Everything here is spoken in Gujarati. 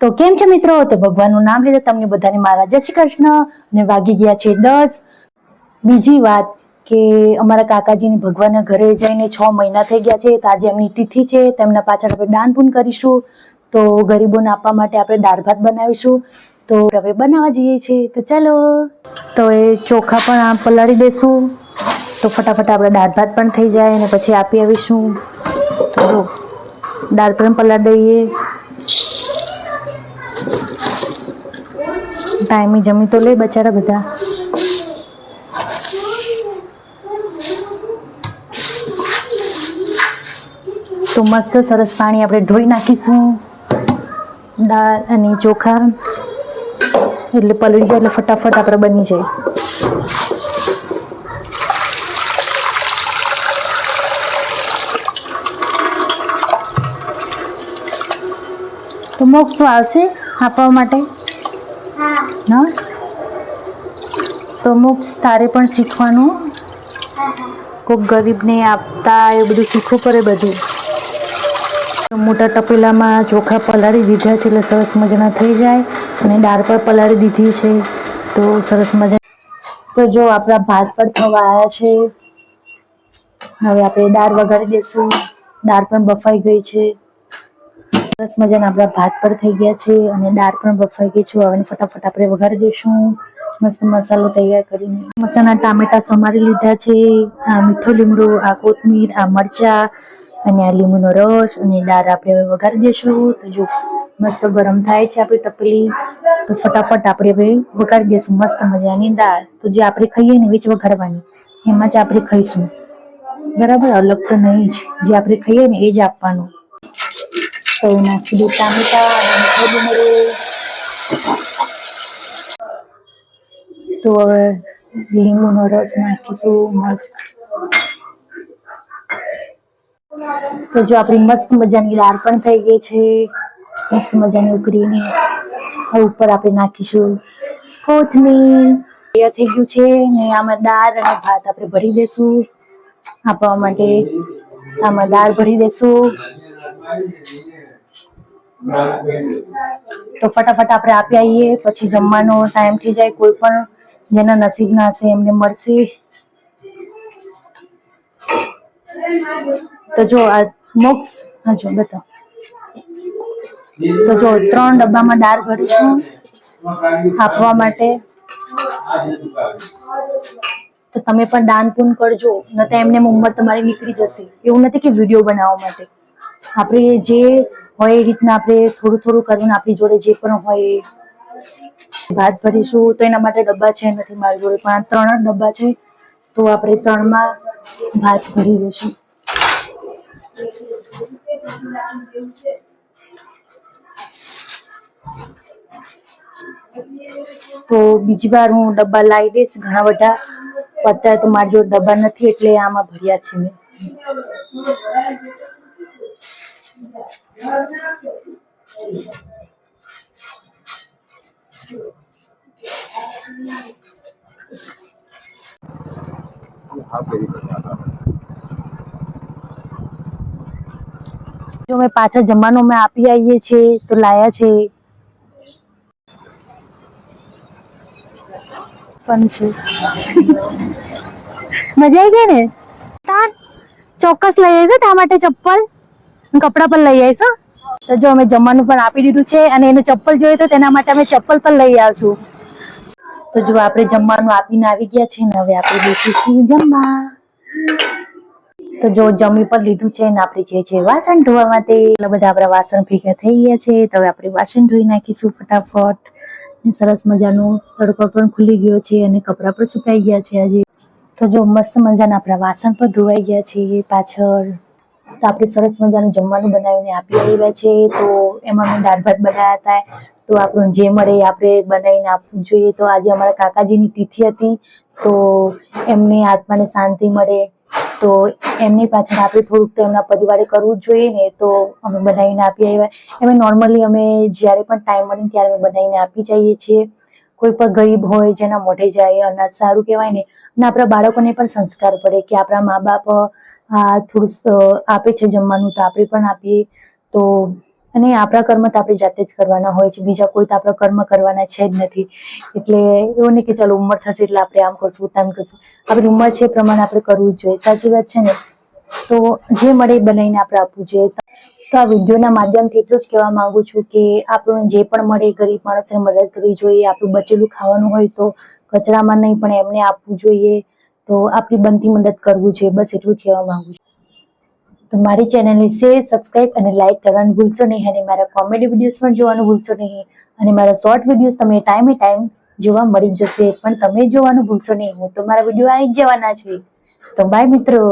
તો કેમ છે મિત્રો? તો ભગવાનનું નામ લીધે તમને બધાને મારા જય શ્રી કૃષ્ણ ને વાગી ગયા છે દસ. બીજી વાત કે અમારા કાકાજીને ભગવાનના ઘરે જઈને છ મહિના થઈ ગયા છે. તો આજે એમની તિથિ છે. તેમના પાછળ આપણે દાન પૂન કરીશું. તો ગરીબોને આપવા માટે આપણે દાળ ભાત બનાવીશું. તો હવે બનાવવા જઈએ છીએ. તો ચાલો. તો એ ચોખા પણ આ પલાળી દેશું તો ફટાફટ આપણે દાળ ભાત પણ થઈ જાય અને પછી આપી આવીશું. તો દાળ પણ પલાળી દઈએ. ટાઈમે જમી તો લે બચારા બધા. તો મસ્ત સરસ પાણી આપણે ધોઈ નાખીશું. દાળ અને ચોખા. એટલે પલળી જાય એટલે ફટાફટ આપણે બની જાય. તો મોક્ષ આવશે. આપવા માટે? હા. તો મોક્ષ તારે પણ શીખવાનું? કોઈક ગરીબને આપતા એ બધું શીખવું પડે બધું. મોટા તપેલામાં ચોખા પલાળી દીધા છે એટલે સરસ મજાના થઈ જાય અને દાળ પણ પલાળી દીધી છે. તો સરસ મજા તો જો આપણા ભાત પણ થવા આવ્યા છે. હવે આપણે દાળ વઘારી દઈશું દાળ પણ બફાઈ ગઈ છે. સરસ મજાના. આપણા ભાત પણ થઈ ગયા છે અને દાળ પણ બફાઈ ગઈ છે. હવે ફટાફટ આપણે વઘારી દઈશું મસ્ત મસાલો તૈયાર કરીને. મસાલા ટામેટા સમારી લીધા છે. આ મીઠો લીમડો, આ કોથમીર, આ મરચા અને આ લીંબુનો રસ અને દાળ આપણે હવે વઘારી દઈશું તો જો મસ્ત ગરમ થાય છે આપણી તપેલી તો ફટાફટ આપણે હવે વઘારી દઈશું મસ્ત મજાની દાળ. તો જે આપણે ખાઈએ ને જ વઘારવાની. એમાં જ આપણે ખાઈશું. બરાબર? અલગ તો નહીં જ. જે આપણે ખાઈએ ને એ જ આપવાનું. તો એ નાખી દઉં ટામેટા અને લીમડો તો હવે લીંબુનો રસ નાખીશું મસ્ત તો જો આપણી મસ્ત મજાની દાળ પણ થઈ ગઈ છે મસ્ત મજાની ઉકળીને ઉપર આપણે નાખીશું કોથમીર તૈયાર થઈ ગયું છે ને આમાં દાળ અને ભાત આપણે ભરી દેશું આપવા માટે આમાં દાળ ભરી દેશું તો ફટાફટ આપણે આપી આવીએ, પછી જમવાનો ટાઈમ થઈ જાય, કોઈ પણ જેના નસીબ ના હશે એમને મળશે. તો જો આ મોક્ષ હા જો બતાવો. તો જો ત્રણ ડબ્બામાં દાળ ભરીશું આપવા માટે. તો તમે પણ દાન પૂન કરજો ન તો એમને ઉંમર તમારી નીકળી જશે. એવું નથી કે વીડિયો બનાવવા માટે. આપણે જે હોય એ રીતના આપણે થોડું થોડું કરીને આપણી જોડે જે પણ હોય ભાત ભરીશું. તો એના માટે ડબ્બા છે નથી મારી જોડે, પણ ત્રણ જ ડબ્બા છે. તો આપણે ત્રણમાં ભાત ભરી દઈશું. તો બીજી વાર હું ડબ્બા લાવી દઈશ ઘણા બધા. અત્યારે તો મારી જોડે ડબ્બા નથી, એટલે આમાં ભર્યા છે મેં. જો મેં પાછા જમવાનું અમે આપી આવીએ છીએ તો લાયા છે પણ છે મજા આવી ગઈ ને તાર ચોક્કસ લઈ આવીશ તા માટે ચપ્પલ અને કપડાં પણ લઈ આવીશું તો જો અમે જમવાનું પણ આપી દીધું છે અને એને ચપ્પલ જોઈએ તો તેના માટે અમે ચપ્પલ પણ લઈ આવશું. તો જો આપણે જમવાનું આપીને આવી ગયા છે ને હવે આપણે બેસીશું જમવા. તો જો જમી પણ લીધું છે ને આપણે જે છે વાસણ ધોવા માટે બધા આપણા વાસણ ભેગા થઈ ગયા છે. તો હવે આપણે વાસણ ધોઈ નાખીશું ફટાફટ. સરસ મજાનું તડકો પણ ખુલી ગયો છે અને કપડાં પણ સુકાઈ ગયા છે હજી તો જો મસ્ત મજાના આપણા વાસણ પણ ધોવાઈ ગયા છે પાછળ. તો આપણે સરસ મજાનું જમવાનું બનાવીને આપી આવ્યા છે. તો એમાં મેં દાળ ભાત બનાવ્યા હતા. તો આપણું જે મળે આપણે બનાવીને આપવું જોઈએ. તો આજે અમારા કાકાજીની તિથિ હતી. તો એમને આત્માને શાંતિ મળે. તો એમની પાછળ આપણે થોડુંક તો એમના પરિવારે કરવું જ જોઈએ ને. તો અમે બનાવીને આપી આવ્યા. એમ નોર્મલી અમે જ્યારે પણ ટાઈમ મળે ત્યારે અમે બનાવીને આપી જઈએ છીએ. કોઈ પણ ગરીબ હોય, જેના મોઢે જાય, અનાજ સારું કહેવાય ને. અને આપણા બાળકોને પણ સંસ્કાર પડે કે આપણા મા બાપ આ થોડું આપે છે જમવાનું તો આપણે પણ આપીએ. તો, અને આપણા કર્મ તો આપણે જાતે જ કરવાના હોય છે. બીજા કોઈ તો આપણા કર્મ કરવાના છે જ નથી. એટલે એવું નહીં કે ચાલો ઉંમર થશે એટલે આપણે આમ કરશું, તેમ કરશું. આપણી ઉંમર છે એ પ્રમાણે આપણે કરવું જ જોઈએ. સાચી વાત છે ને? તો જે મળે એ બનાવીને આપણે આપવું જોઈએ. તો આ વિડીયોના માધ્યમથી એટલું જ કહેવા માંગુ છું કે આપણને જે પણ મળે ગરીબ માણસને મદદ કરવી જોઈએ. આપણું બચેલું ખાવાનું હોય તો કચરામાં નહીં પણ એમને આપવું જોઈએ. તો આપણી બનતી મદદ કરવું જોઈએ બસ એટલું જ કહેવા માંગુ છું. તો મારી ચેનલને શેર સબસ્ક્રાઇબ અને લાઇક કરવાનું ભૂલશો નહીં અને મારા કોમેડી વિડીયોઝ પણ જોવાનું ભૂલશો નહીં. અને મારા શોર્ટ વિડીયોઝ તમને ટાઈમે ટાઈમ જોવા મળી જશે, પણ તમે જોવાનું ભૂલશો નહીં. હું તો મારા વીડિયો આવી જવાના છે. તો બાય મિત્રો.